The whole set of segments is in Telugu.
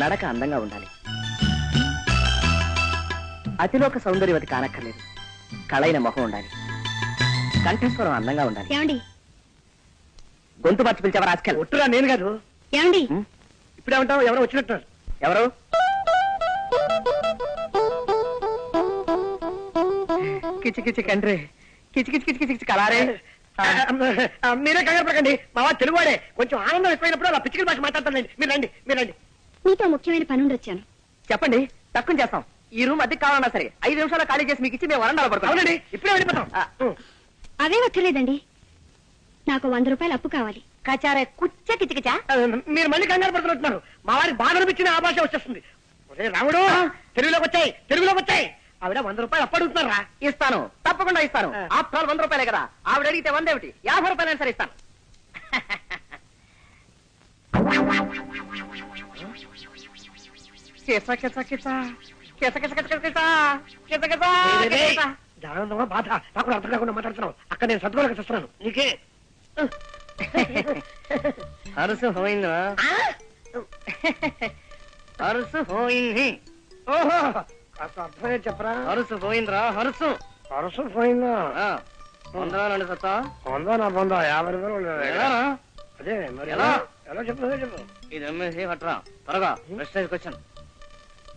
నడక అందంగా ఉండాలి. అతిలోక సౌందర్యవతి కానక్కర్లేదు. కళైన మొహం ఉండాలి. కంఠస్వరం అందంగా ఉండాలి. ఏమండి? గొంతు మర్చి పిలిచావా రాజకీయాలు ఒట్టురా నేను కాదు. ఏమండి? ఇప్పుడే ఉంటావు? ఎవరో వచ్చినట్టు ఎవరు? కిచి కిచి కండ్రి. కిచి కిచి కిచి కిచి కలారే. మీరే కంగారు పడకండి. మా వాడు తెలుగువాడే కొంచెం ఆనందం ఎక్కువైనప్పుడు అలా పిచ్చికల భాష మాట్లాడతానండి మీరు రండి మీరు రండి. మీతో ముఖ్యమైన పని ఉండి వచ్చాను చెప్పండి తక్కువ చేస్తాం. ఈ రూమ్ అద్దెకి కావాలన్నా సరే ఐదు నిమిషాలు ఖాళీ చేసి మీకు ఇచ్చి మేము వరండాలో పడతాం అవునండి ఇప్పుడే వెళ్ళిపోతాం. అవే అక్కర్లేదండి. నాకు వంద రూపాయలు అప్పు కావాలి. కచారే కుచ్చ కిచి కిచా ఆ, మీరు మళ్ళీ కంగారు పడుతున్నట్టున్నారు. మా వారికి బాధ అనిపించిన ఆ భాష వచ్చేస్తుంది. ఒరే రాముడు తెలుగులోకి వచ్చాయి తెలుగులోకి వచ్చాయి. ఆవిడ వంద రూపాయలు అప్పడుగుతున్నారా ఇస్తాను తప్పకుండా ఇస్తాను. ఆ. ఆఫ్టర్ ఆల్ వంద రూపాయలే కదా. ఆవిడ అడిగితే వంద ఏమిటి? యాభై రూపాయలైనా సరే ఇస్తాను. ఆనందమా బాధ. నాకు అర్థం కాకుండా మాట్లాడుతున్నావు. అక్కడ నేను సర్దుకోలేక చూస్తున్నాను. నీకే. అరుసు పోయిందా అరుసు పోయింది ఓహో! కాస్త అర్థమే చెప్పరా? అరుసు పోయిందిరా అరుసు. అరసు పోయిందా రెండు సత్తా? పొందా నా పొందా యాభై రూపాయలు? అదే మరి ఎలా? ఎలా చెప్పు చెప్పు? ఇది అమ్మేసి పట్టరా త్వరగా ప్రెస్టేజ్కి వచ్చాను.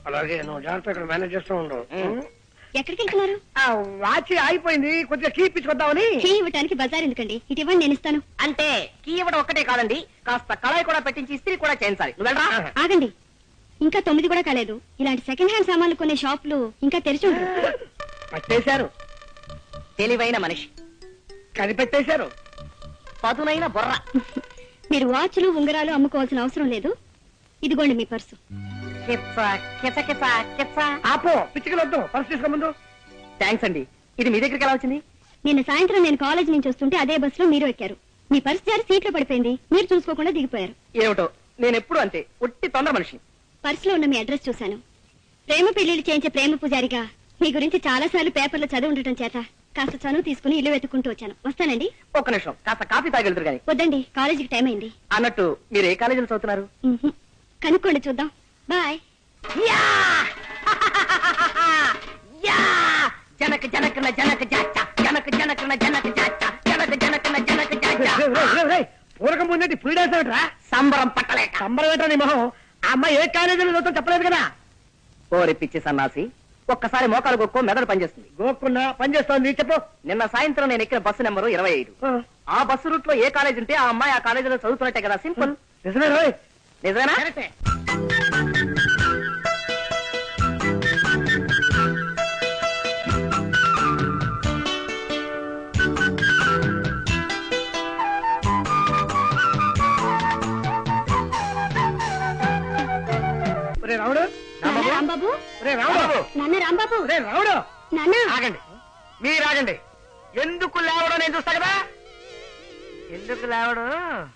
అలాగే నువ్వు జాగ్రత్త ఇక్కడ మేనేజ్ చేస్తూ ఉండు. ఉం. ఎక్కడికి వెళ్తున్నారు? ఆ, వాచి అయిపోయింది కొద్దిగా కీ ఇప్పించుకొద్దామని కీ ఇవ్వటానికి బజార్ ఎందుకండి? ఇటు ఇవ్వండి నేను ఇస్తాను. అంటే కీ ఇవ్వడం ఒక్కటే కాదండి. కాస్త కళాయి కూడా పెట్టించి ఇస్త్రీ కూడా చేయించాలి. ఆగండి. ఇంకా తొమ్మిది కూడా కాలేదు. ఇలాంటి సెకండ్ హ్యాండ్ సామాన్లు కొనే షాపులు ఇంకా తెరిచి పట్టేశారు. తెలివైన మనిషి. కనిపెట్టేశారు. పదునైన బొర్ర. మీరు వాచ్లు ఉంగరాలు అమ్ముకోవాల్సిన అవసరం లేదు. ఇదిగోండి మీ పర్సు ఆపో పిచ్చికలు వద్దు పర్స్ తీసుకో ముందు. థ్యాంక్స్ అండి. ఇది మీ దగ్గరికి ఎలా వచ్చింది? నిన్న సాయంత్రం నేను కాలేజ్ నుంచి వస్తుంటే అదే బస్సులో మీరు ఎక్కారు. మీ పర్సు జారి సీట్లో పడిపోయింది. మీరు చూసుకోకుండా దిగిపోయారు. ఏమిటో? నేను ఎప్పుడు అంతే. ఒట్టి తొందర మనిషి. పర్సులో ఉన్న మీ అడ్రస్ చూశాను. ప్రేమ పెళ్ళిళ్ళు చేయించే ప్రేమ పూజారిగా. మీ గురించి చాలా సార్లు పేపర్లో చదివి ఉండటం చేత కాస్త చనువు తీసుకుని ఇల్లు వెతుక్కుంటూ వచ్చాను. వస్తానండి? ఒక్క నిమిషం. కాస్త కాఫీ తాగెళ్తారు కానీ వద్దండి కాలేజీకి టైం అయింది. అన్నట్టు మీరు ఏ కాలేజీలో చదువుతున్నారు? ఉహుం. కనుక్కోండి చూద్దాం. బాయ్. యా! యా! జనక జనకన జనక జాచ. జనక జనకన జనక జాచ. జనక జనకన జనక జాచ. పూరకం పీడేసావిట్రా సంబరం పట్టలేక. సంబరం ఏంట్రా నీ మొహం? ఆ అమ్మాయి ఏ కాలేజీలో చదువుతా చెప్పలేదు కదా? ఓరి పిచ్చి సన్నాసి ఒక్కసారి మోకాలు గొక్కో మెదడు పనిచేస్తుంది. గోక్కున్నా పని చేస్తోంది చెప్పు. నిన్న సాయంత్రం నేను ఎక్కిన బస్సు నెంబరు ఇరవై ఐదు. ఆ, బస్సు రూట్లో ఏ కాలేజ్ ఉంటే ఆ అమ్మాయి ఆ కాలేజీలో చదువుతున్నట్టే కదా సింపుల్. నిజమే నిజమేనా? రావుడు నాన్న రాంబాబు. ఒరే రావుడు నాన్న. ఆగండి. మీరు ఆగండి. ఎందుకు లేవడం నేను చూస్తా కదా? ఎందుకు లేవడం?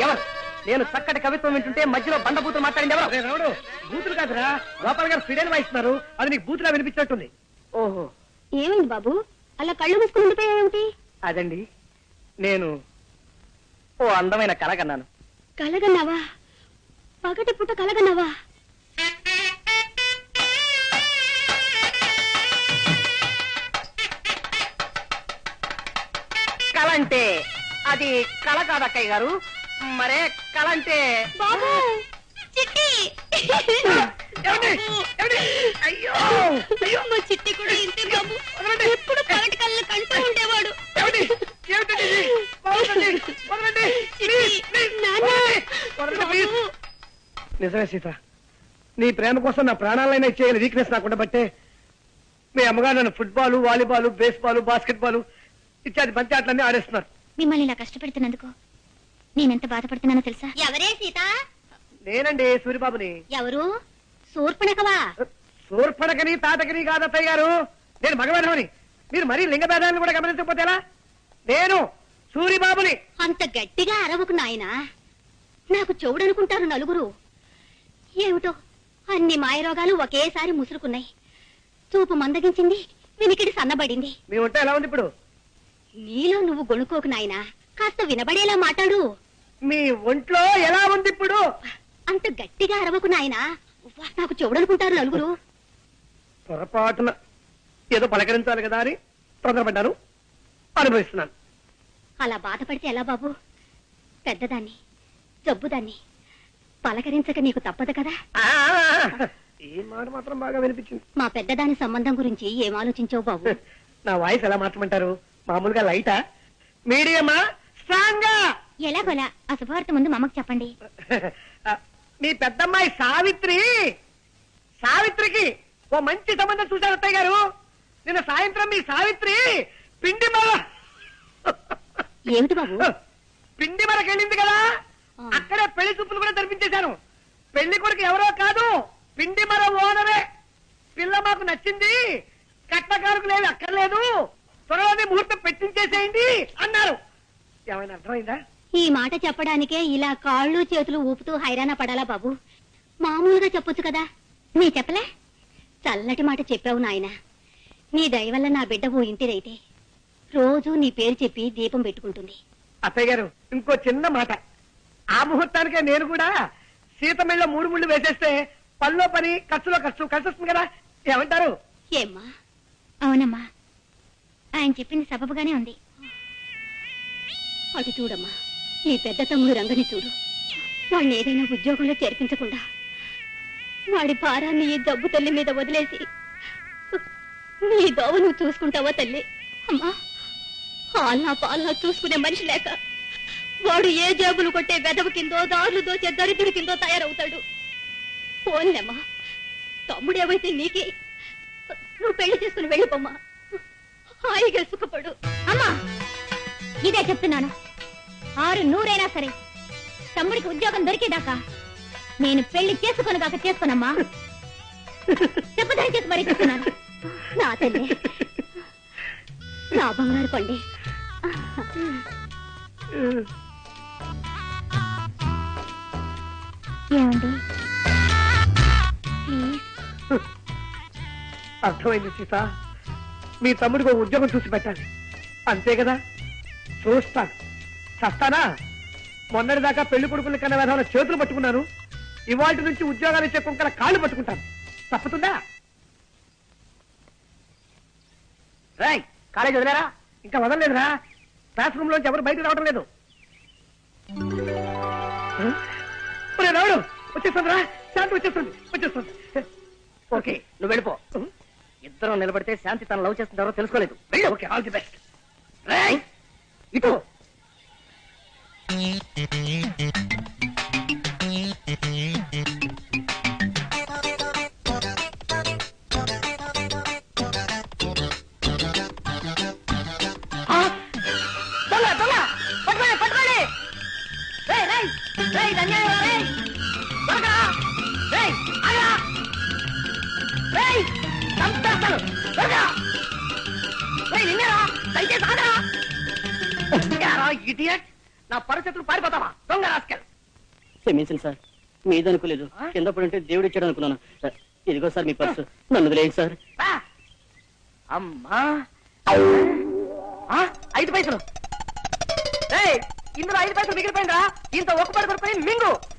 ఎవరు? నేను చక్కటి కవిత్వం వింటుంటే మధ్యలో బండబూతులు మాట్లాడింది ఎవరు? రావుడు బూతులు కాదురా. గోపాల్ గారు ఫిడైన్ వాయిస్తున్నారు. అది నీకు బూతులా వినిపించినట్టుంది. ఓహో. ఏమైంది బాబు? అలా కళ్ళు మూసుకుని ఉండిపోయావేమిటి? అదండి. నేను ఓ అందమైన కళ కన్నాను కలగన్నావా? పగటి పుట్ట కలగన్నావా? కళ అంటే అది కళ కాదు అక్కయ్య గారు మరే కళ అంటే బాబు చిట్టి? అయ్యో! అయ్యో! మా చిట్టి కూడా ఇంతే బాబు. ఎప్పుడు పగటి కళ్ళ కంటూ ఉండేవాడు ఏమండి? ఏమిటండి ఇది? వదలండి, వదలండి. ప్లీజ్, ప్లీజ్, నాన్న. వదలండి, వదలండి, ప్లీజ్. నిజమే సీత. నీ ప్రేమ కోసం నా ప్రాణాలైనా ఇచ్చేయాలి. వీక్నెస్ నాకుండా బట్టే మీ అమ్మగారు నన్ను football volleyball baseball basketball ఇత్యాది బంతి ఆటలన్నీ ఆడేస్తున్నారు. మిమ్మల్ని ఇలా కష్టపెడుతున్నందుకు నేనెంత బాధపడుతున్నానో తెలుసా? ఎవరే సీత? నేనండి సూరిబాబుని. ఎవరు? శూర్పణకవా సూర్పడకని తాతకని కాదత్తయ్య గారు. నేను మగవాడమని మీరు మరీ లింగ భేదాలను కూడా గమనించకపోతే ఎలా? నేను సూరిబాబుని. అంత గట్టిగా అరవకు నాయనా. నాకు చెవుడనుకుంటారు నలుగురు. ఏమిటో? అన్ని మాయరోగాలు ఒకేసారి ముసురుకున్నాయి. చూపు మందగించింది వినికిడి సన్నబడింది. మీ ఎలా ఉంది ఇప్పుడు? నీలో నువ్వు గొణుకోకు నాయనా. కాస్త వినబడేలా మాట్లాడు. మీ ఒంట్లో ఎలా ఉంది ఇప్పుడు? అంత గట్టిగా అరవకు నాయనా. ఉవ్వ, నాకు చూడనుకుంటారు నలుగురు. పొరపాటున ఏదో పలకరించాలి కదా అని తొందరపడ్డాను. అనుభవిస్తున్నాను. అలా బాధపడితే ఎలా బాబు? పెద్దదాన్ని జబ్బుదాన్ని. పలకరించక నీకు తప్పదు కదా? ఈ మాట మాత్రం బాగా వినిపించింది. మా పెద్దదాని సంబంధం గురించి ఏం ఆలోచించావు బాబు? నా వాయిస్ ఎలా మార్చమంటారు? మామూలుగా లైటా? మీడియమా? స్ట్రాంగా? ఎలాగోలా అశుభార్త ముందు మా అమ్మకు చెప్పండి మీ పెద్దమ్మాయి సావిత్రి! సావిత్రికి ఓ మంచి సంబంధం చూశారు అత్తయ్య గారు. నిన్న సాయంత్రం మీ సావిత్రి పిండి మర ఏమిటి బాబు? పిండి మరకు వెళ్ళింది కదా. అక్కడే పెళ్ళి చూపులు కూడా జరిపించేశాను. పెళ్ళి కొడుకు ఎవరో కాదు పిండి మర ఓనరే. పిల్ల మాకు నచ్చింది కట్టకారుకు లేదు అక్కర్లేదు. త్వరలోనే ముహూర్తం పెట్టించేసేయండి అన్నారు. ఏమైనా అర్థమైందా? ఈ మాట చెప్పడానికే ఇలా కాళ్ళు చేతులు ఊపుతూ హైరాణ పడాలా బాబు? మామూలుగా చెప్పొచ్చు కదా. నీ చెప్పలే? చల్లటి మాట చెప్పావు నాయన. నీ దయ వల్ల నా బిడ్డ ఓ ఇంటిదైతే. రోజు నీ పేరు చెప్పి దీపం పెట్టుకుంటుంది. అత్తయ్య గారు ఇంకో చిన్న మాట. ఆ ముహూర్తానికే నేను కూడా సీతమిళ్ళ మూడు ముళ్ళు వేసేస్తే పనిలో పని ఖర్చులో ఖర్చు కలిసి వస్తుంది కదా? ఏమంటారు? ఏమ్మా? అవునమ్మా. ఆయన చెప్పింది సబబుగానే ఉంది. అటు చూడమ్మా. నీ పెద్ద తమ్ముడు రంగని చూడు. వాడిని ఏదైనా ఉద్యోగంలో చేర్పించకుండా వాడి భారాన్ని ఈ జబ్బు తల్లి మీద వదిలేసి నీ దోవ నువ్వు చూసుకుంటావా తల్లి? అమ్మా పాలనా పాల్నా చూసుకునే మనిషి లేక వాడు ఏ జేబులు కొట్టే వెదవు కిందో దారులు దోచే దరిద్రుడి కిందో తయారవుతాడు. పోన్లేమ్మా తమ్ముడు ఏమైతే నీకే నువ్వు పెళ్ళి చేసుకుని వెళ్ళిపోమ్మా. హాయిగా సుఖపడు. అమ్మా ఇదే చెప్తున్నాను. ఆరు నూరైనా సరే తమ్ముడికి ఉద్యోగం దొరికేదాకా నేను పెళ్ళి చేసుకుని కాక చేసుకోనమ్మా. చెప్పదని చేసి మరీ చెప్తున్నాను. నా తల్లి నా బంగారు పండి. ఏమండి? ప్లీజ్ అర్థమైంది సీత. మీ తమ్ముడికి ఒక ఉద్యోగం చూసి పెట్టాలి. అంతే కదా? చూస్తాను. చస్తానా? మొన్నటి దాకా పెళ్ళి కొడుకుల కన్నా విధాన చేతులు పట్టుకున్నాను. ఇవాటి నుంచి ఉద్యోగాలు ఇచ్చే కుంకల కాళ్ళు పట్టుకుంటాను. తప్పుతుందా? రాయ్ కాలేజ్ వదిలేరా? ఇంకా వదలలేదురా. క్లాస్ రూమ్ లోంచి ఎవరు బయటకు రావడం లేదు. రావుడు వచ్చేస్తుందిరా. శాంతి వచ్చేస్తుంది వచ్చేస్తుంది. ఓకే నువ్వు వెళ్ళిపో. ఇద్దరం నిలబడితే శాంతి తన లవ్ చేస్తున్నారో తెలుసుకోలేదు. వెళ్ళు ఓకే ఆల్ ది బెస్ట్. రేయ్, ఇటు. ఆ! పట్టుకోండి పట్టుకోండి. రేయ్ రేయ్ రేయ్ ఇడియట్ నా పరిస్థితులు పారిపోతావా? దొంగ రాస్కెల్. క్షమించండి సార్ మీద అనుకోలేదు ఆ? కింద పడి ఉంటే దేవుడు ఇచ్చాడు అనుకున్నాను. ఇదిగో సార్ మీ పర్సు. నన్ను వదిలేయండి సార్! అమ్మా. ఐదు పైసలు. ఏయ్, ఇందులో ఐదు పైసలు మిగిలిపోయిందా? ఇంత ఒక్క పడి మింగు.